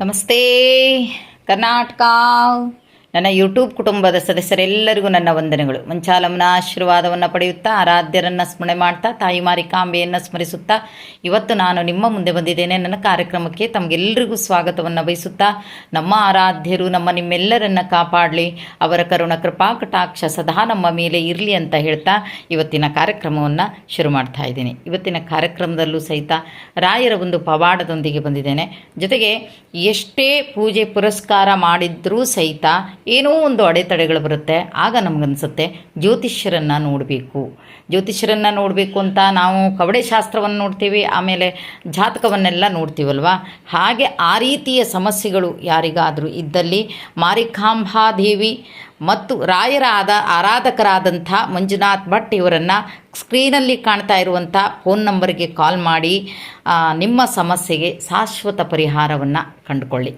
ನಮಸ್ತೆ ಕರ್ನಾಟಕ ನನ್ನ ಯೂಟ್ಯೂಬ್ ಕುಟುಂಬದ ಸದಸ್ಯರೆಲ್ಲರಿಗೂ ನನ್ನ ವಂದನೆಗಳು. ಮಂಚಾಲಮ್ಮನ ಆಶೀರ್ವಾದವನ್ನು ಪಡೆಯುತ್ತಾ, ಆರಾಧ್ಯರನ್ನು ಸ್ಮರಣೆ ಮಾಡ್ತಾ, ತಾಯಿ ಮಾರಿಕಾಂಬೆಯನ್ನು ಸ್ಮರಿಸುತ್ತಾ, ಇವತ್ತು ನಾನು ನಿಮ್ಮ ಮುಂದೆ ಬಂದಿದ್ದೇನೆ. ನನ್ನ ಕಾರ್ಯಕ್ರಮಕ್ಕೆ ತಮಗೆಲ್ಲರಿಗೂ ಸ್ವಾಗತವನ್ನು ಬಯಸುತ್ತಾ ನಮ್ಮ ಆರಾಧ್ಯರು, ನಮ್ಮ ನಿಮ್ಮೆಲ್ಲರನ್ನು ಕಾಪಾಡಲಿ, ಅವರ ಕರುಣ, ಕೃಪಾ, ಕಟಾಕ್ಷ ಸದಾ ನಮ್ಮ ಮೇಲೆ ಇರಲಿ ಅಂತ ಹೇಳ್ತಾ ಇವತ್ತಿನ ಕಾರ್ಯಕ್ರಮವನ್ನು ಶುರು ಮಾಡ್ತಾ ಇದ್ದೀನಿ. ಇವತ್ತಿನ ಕಾರ್ಯಕ್ರಮದಲ್ಲೂ ಸಹಿತ ರಾಯರ ಒಂದು ಪವಾಡದೊಂದಿಗೆ ಬಂದಿದ್ದೇನೆ. ಜೊತೆಗೆ ಎಷ್ಟೇ ಪೂಜೆ ಪುರಸ್ಕಾರ ಮಾಡಿದ್ರೂ ಸಹಿತ ಏನೋ ಒಂದು ಅಡೆತಡೆಗಳು ಬರುತ್ತೆ. ಆಗ ನಮಗನ್ಸುತ್ತೆ, ಜ್ಯೋತಿಷ್ಯರನ್ನು ನೋಡಬೇಕು. ಜ್ಯೋತಿಷ್ಯರನ್ನು ನೋಡಬೇಕು ಅಂತ ನಾವು ಕವಡೆ ಶಾಸ್ತ್ರವನ್ನು ನೋಡ್ತೀವಿ, ಆಮೇಲೆ ಜಾತಕವನ್ನೆಲ್ಲ ನೋಡ್ತೀವಲ್ವಾ? ಹಾಗೆ ಆ ರೀತಿಯ ಸಮಸ್ಯೆಗಳು ಯಾರಿಗಾದರೂ ಇದ್ದಲ್ಲಿ ಮಾರಿಕಾಂಬಾದೇವಿ ಮತ್ತು ರಾಯರ ಆದ ಆರಾಧಕರಾದಂಥ ಮಂಜುನಾಥ್ ಭಟ್ ಇವರನ್ನು ಸ್ಕ್ರೀನಲ್ಲಿ ಕಾಣ್ತಾ ಇರುವಂಥ ಫೋನ್ ನಂಬರ್ಗೆ ಕಾಲ್ ಮಾಡಿ ನಿಮ್ಮ ಸಮಸ್ಯೆಗೆ ಶಾಶ್ವತ ಪರಿಹಾರವನ್ನು ಕಂಡುಕೊಳ್ಳಿ.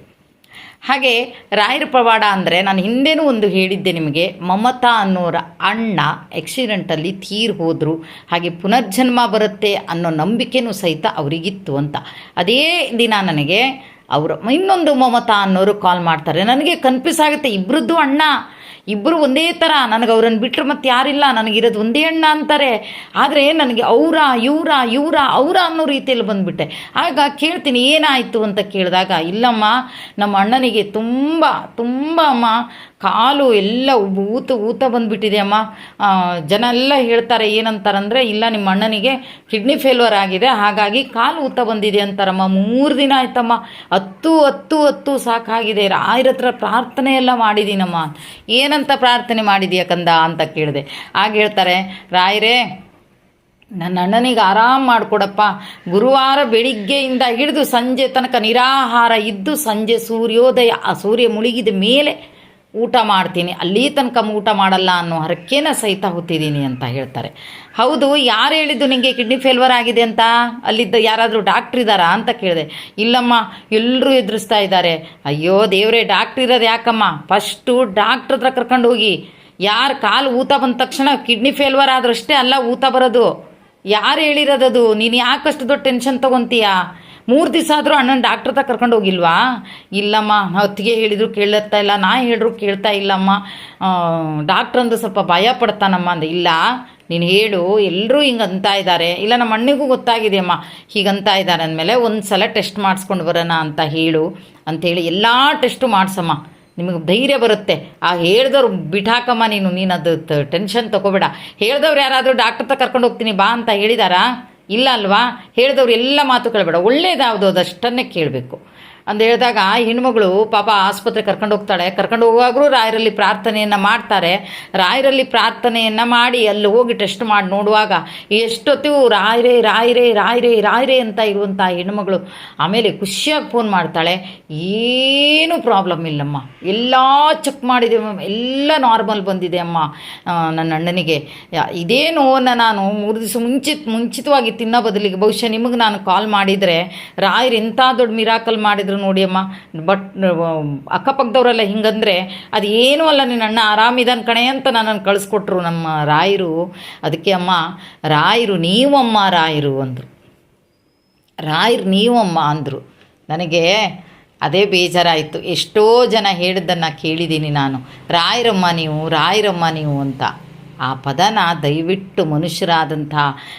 ಹಾಗೆ ರಾಯರ ಪವಾಡ ಅಂದರೆ ನಾನು ಹಿಂದೆನೂ ಒಂದು ಹೇಳಿದ್ದೆ ನಿಮಗೆ, ಮಮತಾ ಅನ್ನೋರ ಅಣ್ಣ ಆಕ್ಸಿಡೆಂಟಲ್ಲಿ ತೀರ್ ಹೋದರು, ಹಾಗೆ ಪುನರ್ಜನ್ಮ ಬರುತ್ತೆ ಅನ್ನೋ ನಂಬಿಕೆನೂ ಸಹಿತ ಅವರಿಗಿತ್ತು ಅಂತ. ಅದೇ ದಿನ ನನಗೆ ಅವರು, ಇನ್ನೊಂದು ಮಮತಾ ಅನ್ನೋರು ಕಾಲ್ ಮಾಡ್ತಾರೆ. ನನಗೆ ಕನ್ಫ್ಯೂಸ್ ಆಗುತ್ತೆ ಇಬ್ಬರದ್ದು ಅಣ್ಣ. ಇಬ್ಬರು ಒಂದೇ ಥರ ನನಗೆ ಅವ್ರನ್ನ ಬಿಟ್ಟರೆ ಮತ್ತೆ ಯಾರಿಲ್ಲ. ನನಗಿರೋದು ಒಂದೇ ಅಣ್ಣ ಅಂತಾರೆ. ಆದರೆ ನನಗೆ ಅವರ, ಇವರ ಇವರ, ಅವರ ಅನ್ನೋ ರೀತಿಯಲ್ಲಿ ಬಂದುಬಿಟ್ಟೆ. ಆಗ ಕೇಳ್ತೀನಿ, ಏನಾಯಿತು ಅಂತ ಕೇಳಿದಾಗ, ಇಲ್ಲಮ್ಮ, ನಮ್ಮ ಅಣ್ಣನಿಗೆ ತುಂಬ ತುಂಬ ಅಮ್ಮ, ಕಾಲು ಎಲ್ಲ ಊತ ಊತ ಬಂದುಬಿಟ್ಟಿದೆ ಅಮ್ಮ. ಜನ ಎಲ್ಲ ಹೇಳ್ತಾರೆ, ಏನಂತಾರಂದರೆ, ಇಲ್ಲ, ನಿಮ್ಮ ಅಣ್ಣನಿಗೆ ಕಿಡ್ನಿ ಫೇಲ್ಯೂರ್ ಆಗಿದೆ. ಹಾಗಾಗಿ ಕಾಲು ಊತ ಬಂದಿದೆ ಅಂತಾರಮ್ಮ. ಮೂರು ದಿನ ಆಯ್ತಮ್ಮ. ಹತ್ತು ಹತ್ತು ಹತ್ತು ಸಾಕಾಗಿದೆ. ರಾಯರ ಹತ್ರ ಪ್ರಾರ್ಥನೆ ಎಲ್ಲ ಮಾಡಿದ್ದೀನಮ್ಮ ಏನಂತ ಪ್ರಾರ್ಥನೆ ಮಾಡಿದೀಯ ಕಂದ ಅಂತ ಕೇಳಿದೆ. ಆಗ ಹೇಳ್ತಾರೆ, ರಾಯರೇ, ನನ್ನ ಅಣ್ಣನಿಗೆ ಆರಾಮ್ ಮಾಡಿಕೊಡಪ್ಪ. ಗುರುವಾರ ಬೆಳಿಗ್ಗೆಯಿಂದ ಹಿಡಿದು ಸಂಜೆ ತನಕ ನಿರಾಹಾರ ಇದ್ದು ಸಂಜೆ ಸೂರ್ಯೋದಯ ಆ ಸೂರ್ಯ ಮುಳುಗಿದ ಮೇಲೆ ಊಟ ಮಾಡ್ತೀನಿ. ಅಲ್ಲಿ ತನಕ ಊಟ ಮಾಡಲ್ಲ ಅನ್ನೋ ಹರಕೆನ ಸಹಿತ ಹೊತ್ತಿದ್ದೀನಿ ಅಂತ ಹೇಳ್ತಾರೆ. ಹೌದು, ಯಾರು ಹೇಳಿದ್ದು ನಿಮಗೆ ಕಿಡ್ನಿ ಫೇಲ್ವರ್ ಆಗಿದೆ ಅಂತ? ಅಲ್ಲಿದ್ದ ಯಾರಾದರೂ ಡಾಕ್ಟ್ರ್ ಇದ್ದಾರಾ ಅಂತ ಕೇಳಿದೆ. ಇಲ್ಲಮ್ಮ ಎಲ್ಲರೂ ಎದುರಿಸ್ತಾ ಇದ್ದಾರೆ. ಅಯ್ಯೋ, ದೇವರೇ ಡಾಕ್ಟ್ರ್ ಇರೋದು ಯಾಕಮ್ಮ? ಫಸ್ಟು ಡಾಕ್ಟ್ರ್ ಹತ್ರ ಕರ್ಕೊಂಡು ಹೋಗಿ. ಯಾರು ಕಾಲು ಊತ ಬಂದ ತಕ್ಷಣ ಕಿಡ್ನಿ ಫೇಲ್ವರ್ ಆದ್ರಷ್ಟೇ ಅಲ್ಲ ಊತ ಬರೋದು. ಯಾರು ಹೇಳಿರೋದದು ನೀನು ಯಾಕಷ್ಟು ದೊಡ್ಡ ಟೆನ್ಷನ್ ತೊಗೊತೀಯ? ಮೂರು ದಿವಸ ಆದರೂ ಅಣ್ಣನ ಡಾಕ್ಟ್ರ್ ಹತ್ರ ಕರ್ಕೊಂಡು ಹೋಗಿಲ್ವಾ? ಇಲ್ಲಮ್ಮ ಹೊತ್ತಿಗೆ ಹೇಳಿದ್ರು ಕೇಳತ್ತಾ ಇಲ್ಲ, ನಾ ಹೇಳಿದ್ರು ಕೇಳ್ತಾ ಇಲ್ಲಮ್ಮ. ಡಾಕ್ಟ್ರ್ ಅಂದ್ರೆ ಸ್ವಲ್ಪ ಭಯ ಪಡ್ತಾನಮ್ಮ ಅಂದ. ಇಲ್ಲ, ನೀನು ಹೇಳು ಎಲ್ಲರೂ ಹಿಂಗೆ ಅಂತ ಇದ್ದಾರೆ ಇಲ್ಲ ನಮ್ಮ ಅಣ್ಣಿಗೂ ಹೀಗೆ ಹೀಗಂತ ಇದ್ದಾರೆ ಅಂದಮೇಲೆ ಒಂದು ಸಲ ಟೆಸ್ಟ್ ಮಾಡಿಸ್ಕೊಂಡು ಬರೋಣ ಅಂತ ಹೇಳು. ಅಂಥೇಳಿ ಎಲ್ಲ ಟೆಸ್ಟು ಮಾಡಿಸಮ್ಮ. ನಿಮಗೆ ಧೈರ್ಯ ಬರುತ್ತೆ. ಆ ಹೇಳ್ದವ್ರು ಬಿಟ್ಟಾಕಮ್ಮ ನೀನು ನೀನು ಅದು ಟೆನ್ಷನ್ ತಗೋಬೇಡ. ಹೇಳ್ದವ್ರು ಯಾರಾದರೂ ಡಾಕ್ಟರ್ ಹತ್ರ ಕರ್ಕೊಂಡು ಹೋಗ್ತೀನಿ ಬಾ ಅಂತ ಹೇಳಿದಾರಾ? ಇಲ್ಲ ಅಲ್ವಾ? ಹೇಳಿದವ್ರು ಎಲ್ಲ ಮಾತು ಕೇಳಬೇಡ. ಒಳ್ಳೇದಾವುದು ಅದಷ್ಟನ್ನೇ ಕೇಳಬೇಕು. ಅಂತ ಹೇಳಿದಾಗ ಹೆಣ್ಮಗಳು ಪಾಪ ಆಸ್ಪತ್ರೆ ಕರ್ಕೊಂಡು ಹೋಗ್ತಾಳೆ. ಕರ್ಕೊಂಡು ಹೋಗುವಾಗಲೂ ರಾಯರಲ್ಲಿ ಪ್ರಾರ್ಥನೆಯನ್ನು ಮಾಡ್ತಾರೆ. ರಾಯರಲ್ಲಿ ಪ್ರಾರ್ಥನೆಯನ್ನು ಮಾಡಿ ಅಲ್ಲಿ ಹೋಗಿ ಟೆಸ್ಟ್ ಮಾಡಿ ನೋಡುವಾಗ ಎಷ್ಟೊತ್ತಿಗೂ ರಾಯರೇ ರಾಯರೇ ರಾಯರೇ ರಾಯರೇ ಅಂತ ಇರುವಂಥ ಹೆಣ್ಮಗಳು ಆಮೇಲೆ ಖುಷಿಯಾಗಿ ಫೋನ್ ಮಾಡ್ತಾಳೆ. ಏನೂ ಪ್ರಾಬ್ಲಮ್ ಇಲ್ಲಮ್ಮ. ಎಲ್ಲ ಚೆಕ್ ಮಾಡಿದೆ ಎಲ್ಲ ನಾರ್ಮಲ್ ಬಂದಿದೆ ಅಮ್ಮ. ನನ್ನ ಅಣ್ಣನಿಗೆ. ಇದೇ ನೋವನ್ನು ನಾನು ಮೂರು ದಿವಸ ಮುಂಚಿತ, ಮುಂಚಿತವಾಗಿ ತಿನ್ನೋ ಬದಲಿಗೆ. ಬಹುಶಃ ನಿಮಗೆ ನಾನು ಕಾಲ್ ಮಾಡಿದರೆ, ರಾಯರು ಇಂಥ ದೊಡ್ಡ ಮಿರಾಕಲ್ ಮಾಡಿದ್ರು ನೋಡಿ ಅಮ್ಮ ಬಟ್ ಅಕ್ಕಪಕ್ಕದವರೆಲ್ಲ ಹಿಂಗಂದ್ರೆ, ಅದು ಏನೂ ಅಲ್ಲ ನಿನ್ನ ಅಣ್ಣ ಆರಾಮಿದಾನ ಕಣೆ ಅಂತ ನನ್ನನ್ನು ಕಳಿಸ್ಕೊಟ್ರು ನಮ್ಮ ರಾಯರು. ಅದಕ್ಕೆ ಅಮ್ಮ, ರಾಯರು ನೀವಮ್ಮ ರಾಯರು ಅಂದರು. ರಾಯರು ನೀವಮ್ಮ ಅಂದರು. ನನಗೆ ಅದೇ ಬೇಜಾರಾಯಿತು. ಎಷ್ಟೋ ಜನ ಹೇಳಿದ್ದನ್ನು ಕೇಳಿದ್ದೀನಿ ನಾನು. ರಾಯರಮ್ಮ ನೀವು ರಾಯರಮ್ಮ ನೀವು ಅಂತ. ಆ ಪದನ ದಯವಿಟ್ಟು ಮನುಷ್ಯರಾದಂಥ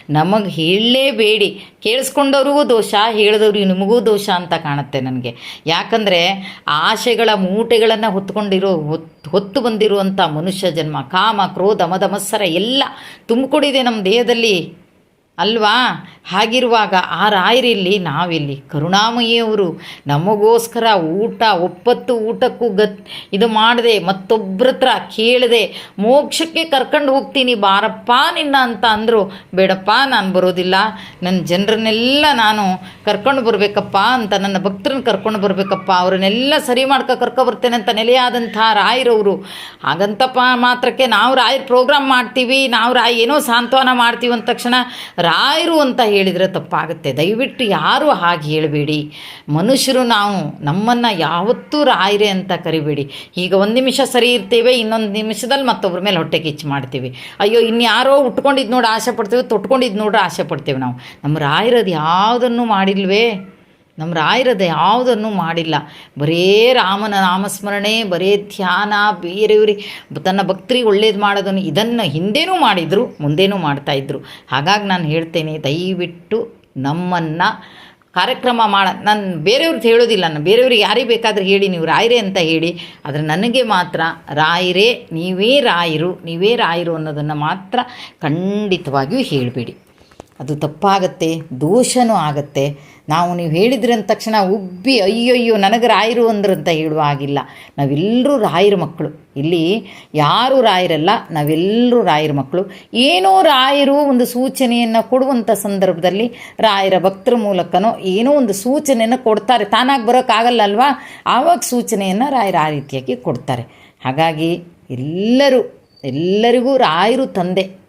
ನಮಗೆ ಹೇಳಲೇಬೇಡಿ. ಕೇಳಿಸ್ಕೊಂಡವ್ರಿಗೂ ದೋಷ, ಹೇಳಿದವ್ರಿಗೆ ನಿಮಗೂ ದೋಷ ಅಂತ ಕಾಣುತ್ತೆ ನನಗೆ. ಯಾಕಂದರೆ ಆಶೆಗಳ ಮೂಟೆಗಳನ್ನು ಹೊತ್ಕೊಂಡಿರೋ ಹೊತ್ತು ಹೊತ್ತು ಬಂದಿರುವಂಥ ಮನುಷ್ಯ ಜನ್ಮ, ಕಾಮ, ಕ್ರೋಧ, ಮದ ಎಲ್ಲ ತುಂಬಿಕೊಂಡಿದೆ ನಮ್ಮ ದೇಹದಲ್ಲಿ. ಅಲ್ವಾ? ಹಾಗಿರುವಾಗ ಆ ರಾಯರಿಲ್ಲಿ ನಾವಿಲ್ಲಿ ಕರುಣಾಮಯಿಯವರು. ನಮಗೋಸ್ಕರ ಊಟ, ಒಪ್ಪತ್ತು ಊಟಕ್ಕೂ ಗತ್ ಇದು ಮಾಡದೆ ಮತ್ತೊಬ್ಬರ ಹತ್ರ ಕೇಳದೆ, ಮೋಕ್ಷಕ್ಕೆ ಕರ್ಕೊಂಡು ಹೋಗ್ತೀನಿ ಬಾರಪ್ಪ ನಿನ್ನ ಅಂತ ಅಂದರು, ಬೇಡಪ್ಪ ನಾನು ಬರೋದಿಲ್ಲ ನನ್ನ ಜನರನ್ನೆಲ್ಲ ನಾನು ಕರ್ಕೊಂಡು ಬರಬೇಕಪ್ಪ ಅಂತ ನನ್ನ ಭಕ್ತರನ್ನ ಕರ್ಕೊಂಡು ಬರಬೇಕಪ್ಪ, ಅವ್ರನ್ನೆಲ್ಲ ಸರಿ ಮಾಡ್ಕೊ ಕರ್ಕೊ ಬರ್ತೇನೆ ಅಂತ ನೆಲೆಯಾದಂಥ ರಾಯರವರು. ಹಾಗಂತಪ್ಪ ಮಾತ್ರಕ್ಕೆ ನಾವು ರಾಯರ ಪ್ರೋಗ್ರಾಮ್ ಮಾಡ್ತೀವಿ, ನಾವು ರಾಯ್ ಏನೋ ಸಾಂತ್ವನ ಮಾಡ್ತೀವಿ ಅಂದ ತಕ್ಷಣ ರಾಯರು ಅಂತ ಹೇಳಿದರೆ ತಪ್ಪಾಗುತ್ತೆ. ದಯವಿಟ್ಟು ಯಾರೂ ಹಾಗೆ ಹೇಳಬೇಡಿ. ಮನುಷ್ಯರು ನಾವು, ನಮ್ಮನ್ನು ಯಾವತ್ತೂ ರಾಯರೆ ಅಂತ ಕರಿಬೇಡಿ. ಈಗ ಒಂದು ನಿಮಿಷ ಸರಿ ಇರ್ತೇವೆ, ಇನ್ನೊಂದು ನಿಮಿಷದಲ್ಲಿ ಮತ್ತೊಬ್ಬರ ಮೇಲೆ ಹೊಟ್ಟೆ ಕಿಚ್ಚು ಮಾಡ್ತೀವಿ. ಅಯ್ಯೋ, ಇನ್ಯಾರೋ ಉಟ್ಕೊಂಡಿದ್ದು ನೋಡಿ ಆಸೆ ಪಡ್ತೀವಿ ತೊಟ್ಕೊಂಡಿದ್ದು ನೋಡ್ರೆ ಆಸೆ ಪಡ್ತೀವಿ ನಾವು. ನಮ್ಮ ರಾಯರದು ಯಾವುದನ್ನು ಮಾಡಿಲ್ವೇ? ನಮ್ಮ ರಾಯರದ್ದು ಯಾವುದನ್ನು ಮಾಡಿಲ್ಲ. ಬರೇ ರಾಮನ ನಾಮಸ್ಮರಣೆ, ಬರೇ ಧ್ಯಾನ ಬೇರೆಯವ್ರಿಗೆ ತನ್ನ ಭಕ್ತರಿಗೆ ಒಳ್ಳೇದು ಮಾಡೋದನ್ನು ಇದನ್ನು ಹಿಂದೆನೂ ಮಾಡಿದರು, ಮುಂದೇನೂ ಮಾಡ್ತಾಯಿದ್ರು ಹಾಗಾಗಿ ನಾನು ಹೇಳ್ತೇನೆ, ದಯವಿಟ್ಟು ನಮ್ಮನ್ನು ಕಾರ್ಯಕ್ರಮ ಮಾಡ, ನಾನು ಬೇರೆಯವ್ರದ್ದು ಹೇಳೋದಿಲ್ಲ, ನಾನು ಬೇರೆಯವ್ರಿಗೆ ಯಾರಿಗೆ ಬೇಕಾದರೂ ಹೇಳಿ, ನೀವು ರಾಯರೇ ಅಂತ ಹೇಳಿ, ಆದರೆ ನನಗೆ ಮಾತ್ರ ರಾಯರೇ, ನೀವೇ ರಾಯರು ನೀವೇ ರಾಯರು ಅನ್ನೋದನ್ನು ಮಾತ್ರ ಖಂಡಿತವಾಗಿಯೂ ಹೇಳಬೇಡಿ. ಅದು ತಪ್ಪಾಗತ್ತೆ, ದೋಷನೂ ಆಗತ್ತೆ. ನಾವು ನೀವು ಹೇಳಿದ್ರಿ ಅಂದ ತಕ್ಷಣ ಉಬ್ಬಿ, ಅಯ್ಯಯ್ಯೋ, ನನಗೆ ರಾಯರು ಅಂದ್ರಂತ ಹೇಳುವ ಹಾಗಿಲ್ಲ. ನಾವೆಲ್ಲರೂ ರಾಯರ ಮಕ್ಕಳು. ಇಲ್ಲಿ ಯಾರು ರಾಯರಲ್ಲ, ನಾವೆಲ್ಲರೂ ರಾಯರ ಮಕ್ಕಳು. ಏನೋ ರಾಯರು ಒಂದು ಸೂಚನೆಯನ್ನು ಕೊಡುವಂಥ ಸಂದರ್ಭದಲ್ಲಿ ರಾಯರ ಭಕ್ತರ ಮೂಲಕನೋ ಏನೋ ಒಂದು ಸೂಚನೆಯನ್ನು ಕೊಡ್ತಾರೆ. ತಾನಾಗಿ ಬರೋಕ್ಕಾಗಲ್ಲ ಅಲ್ವಾ? ಆವಾಗ ಸೂಚನೆಯನ್ನು ರಾಯರ ಆ ರೀತಿಯಾಗಿ ಕೊಡ್ತಾರೆ. ಹಾಗಾಗಿ ಎಲ್ಲರೂ, ಎಲ್ಲರಿಗೂ ರಾಯರು ತಂದೆ.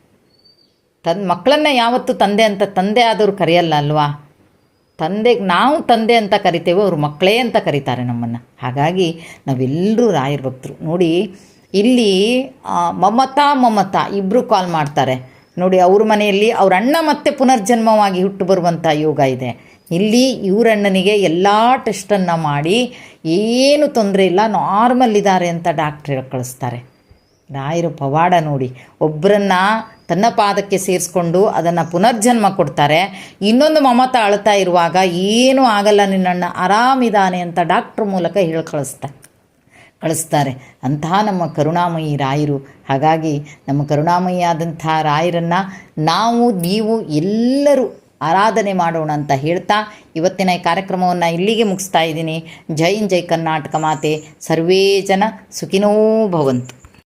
ತನ್ನ ಮಕ್ಕಳನ್ನ ಯಾವತ್ತೂ ತಂದೆ ಅಂತ ತಂದೆ ಆದವರು ಕರೆಯಲ್ಲ ಅಲ್ವಾ? ತಂದೆಗೆ ನಾವು ತಂದೆ ಅಂತ ಕರಿತೇವೆ ಅವರು ಮಕ್ಕಳೇ ಅಂತ ಕರೀತಾರೆ ನಮ್ಮನ್ನು. ಹಾಗಾಗಿ ನಾವೆಲ್ಲರೂ ರಾಯರ ಭಕ್ತರು. ನೋಡಿ, ಇಲ್ಲಿ ಮಮತಾ ಮಮತಾ ಇಬ್ಬರು ಕಾಲ್ ಮಾಡ್ತಾರೆ. ನೋಡಿ, ಅವ್ರ ಮನೆಯಲ್ಲಿ ಅವ್ರ ಅಣ್ಣ ಮತ್ತೆ ಪುನರ್ಜನ್ಮವಾಗಿ ಹುಟ್ಟು ಬರುವಂಥ ಯೋಗ ಇದೆ. ಇಲ್ಲಿ ಇವರಣ್ಣನಿಗೆ ಎಲ್ಲ ಟೆಸ್ಟನ್ನು ಮಾಡಿ ಏನು ತೊಂದರೆ ಇಲ್ಲ ನಾರ್ಮಲ್ ಇದ್ದಾರೆ ಅಂತ ಡಾಕ್ಟ್ರ್ ಕಳಿಸ್ತಾರೆ. ರಾಯರು ಪವಾಡ ನೋಡಿ ಒಬ್ಬರನ್ನ ತನ್ನ ಪಾದಕ್ಕೆ ಸೇರಿಸ್ಕೊಂಡು ಅದನ್ನು ಪುನರ್ಜನ್ಮ ಕೊಡ್ತಾರೆ. ಇನ್ನೊಂದು ಮಮತ ಅಳ್ತಾ ಇರುವಾಗ, ಏನೂ ಆಗಲ್ಲ ನಿನ್ನಣ್ಣ ಆರಾಮಿದ್ದಾನೆ ಅಂತ ಡಾಕ್ಟ್ರ್ ಮೂಲಕ ಹೇಳಿ ಕಳಿಸ್ತಾರೆ ಕಳಿಸ್ತಾರೆ. ಅಂತಹ ನಮ್ಮ ಕರುಣಾಮಯಿ ರಾಯರು. ಹಾಗಾಗಿ ನಮ್ಮ ಕರುಣಾಮಯಿ ಆದಂಥ ರಾಯರನ್ನು ನಾವು, ನೀವು ಎಲ್ಲರೂ ಆರಾಧನೆ ಮಾಡೋಣ ಅಂತ ಹೇಳ್ತಾ ಇವತ್ತಿನ ಈ ಕಾರ್ಯಕ್ರಮವನ್ನು ಇಲ್ಲಿಗೆ ಮುಗಿಸ್ತಾ ಇದ್ದೀನಿ. ಜೈನ್ ಜೈ ಕರ್ನಾಟಕ ಮಾತೆ. ಸರ್ವೇ ಜನ ಸುಖಿನೋ ಭವಂತು.